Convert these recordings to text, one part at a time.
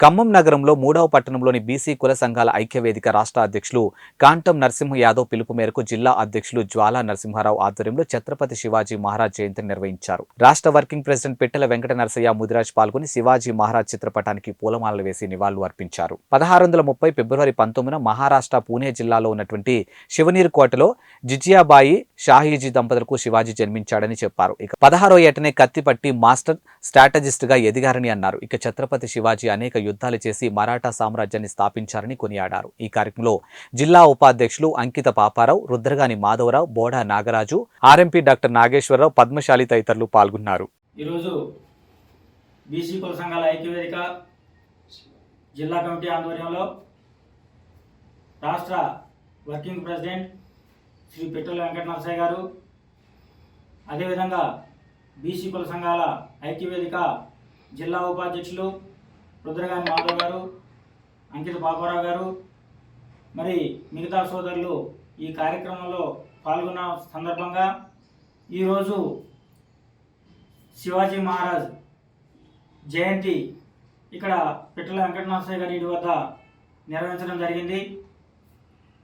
ఖమ్మం నగరంలో మూడవ పట్టణంలోని బీసీ కుల సంఘాల ఐక్యవేదిక రాష్ట్ర అధ్యక్షులు కాంటం నరసింహ యాదవ్ పిలుపు మేరకు జిల్లా అధ్యక్షులు జ్వాలా నరసింహారావు ఆధ్వర్యంలో ఛత్రపతి శివాజీ మహారాజ్ జయంతిని నిర్వహించారు. రాష్ట్ర వర్కింగ్ ప్రెసిడెంట్ పిట్టల వెంకట నరసయ్య ముదిరాజ్ పాల్గొని శివాజీ మహారాజ్ చిత్రపటానికి పూలమాలలు వేసి నివాళులు అర్పించారు. పదహారు వందల ముప్పై ఫిబ్రవరి పంతొమ్మిదిన మహారాష్ట్ర పూణే జిల్లాలో ఉన్నటువంటి శివనీర్ కోటలో జిజియాబాయి షాహీజీ దంపతులకు శివాజీ జన్మించాడని చెప్పారు. ఇక పదహారో ఏటనే కత్తిపట్టి మాస్టర్ స్ట్రాటజిస్ట్గా ఎదిగారని అన్నారు. ఇక ఛత్రపతి శివాజీ అనేక యుద్ధాలు చేసి మరాఠా సామ్రాజ్యాన్ని స్థాపించారని కొనియాడారు. ఈ కార్యక్రమంలో జిల్లా ఉపాధ్యక్షులు అంకిత పాపారావు రుద్రగాని మాధవరావు బోడా నాగరాజు ఆర్ఎంపీ డాక్టర్ నాగేశ్వరరావు పద్మశాలి తదితరులు పాల్గొన్నారు. ఈరోజు బీసీ కుల సంఘాల ఐక్యవేదిక జిల్లా కమిటీ ఆధ్వర్యంలో రాష్ట్ర వర్కింగ్ ప్రెసిడెంట్ శ్రీ పిట్టల వెంకట నరసయ్య గారు అదేవిధంగా బీసీ కుల సంఘాల ఐక్యవేదిక జిల్లా ఉపాధ్యక్షులు రుద్రగాని మాధవ్ గారు అంకిత బాబారావు గారు మరి మిగతా సోదరులు ఈ కార్యక్రమంలో పాల్గొన్న సందర్భంగా ఈరోజు శివాజీ మహారాజ్ జయంతి ఇక్కడ పిట్టల వెంకటనాథయ్య గారి ఇంటి వద్ద నిర్వహించడం జరిగింది.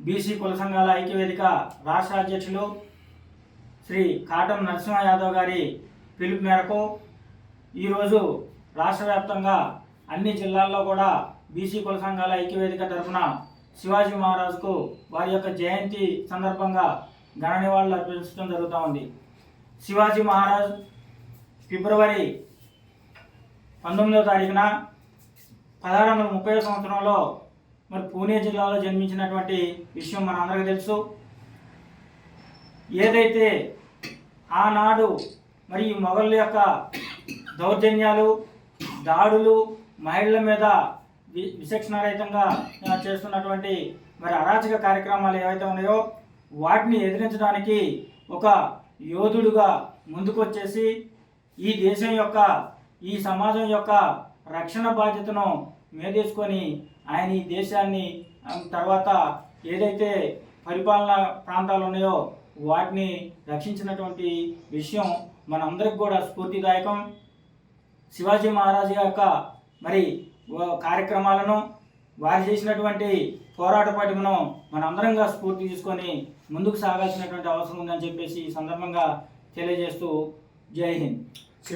బీసీ కుల సంఘాల ఐక్యవేదిక రాష్ట్ర అధ్యక్షులు శ్రీ కాటం నరసింహ యాదవ్ గారి పిలుపు మేరకు ఈరోజు రాష్ట్ర వ్యాప్తంగా అన్ని జిల్లాల్లో కూడా బీసీ కుల సంఘాల ఐక్యవేదిక తరఫున శివాజీ మహారాజుకు వారి యొక్క జయంతి సందర్భంగా ఘన నివాళులు అర్పించడం జరుగుతూ ఉంది. శివాజీ మహారాజ్ ఫిబ్రవరి పంతొమ్మిదవ తారీఖున పదహారు వందల ముప్పై సంవత్సరంలో మరి పూణే జిల్లాలో జన్మించినటువంటి విషయం మన అందరికీ తెలుసు. ఏదైతే ఆనాడు మరి ఈ మొఘళ్ళ యొక్క దౌర్జన్యాలు దాడులు మహిళల మీద వి విచక్షణారహితంగా చేస్తున్నటువంటి మరి అరాచక కార్యక్రమాలు ఏవైతే ఉన్నాయో వాటిని ఎదిరించడానికి ఒక యోధుడుగా ముందుకొచ్చేసి ఈ దేశం యొక్క ఈ సమాజం యొక్క రక్షణ బాధ్యతను మేదేసుకొని ఆయన ఈ దేశాన్ని తర్వాత ఏదైతే పరిపాలన ప్రాంతాలు ఉన్నాయో వాటిని రక్షించినటువంటి విషయం మనందరికి కూడా స్ఫూర్తిదాయకం. శివాజీ మహారాజు యొక్క మరి కార్యక్రమాలను వారు చేసినటువంటి పోరాట పటిమను మనందరంగా స్ఫూర్తి తీసుకొని ముందుకు సాగాల్సినటువంటి అవసరం ఉందని చెప్పేసి ఈ సందర్భంగా తెలియజేస్తూ జై హింద్.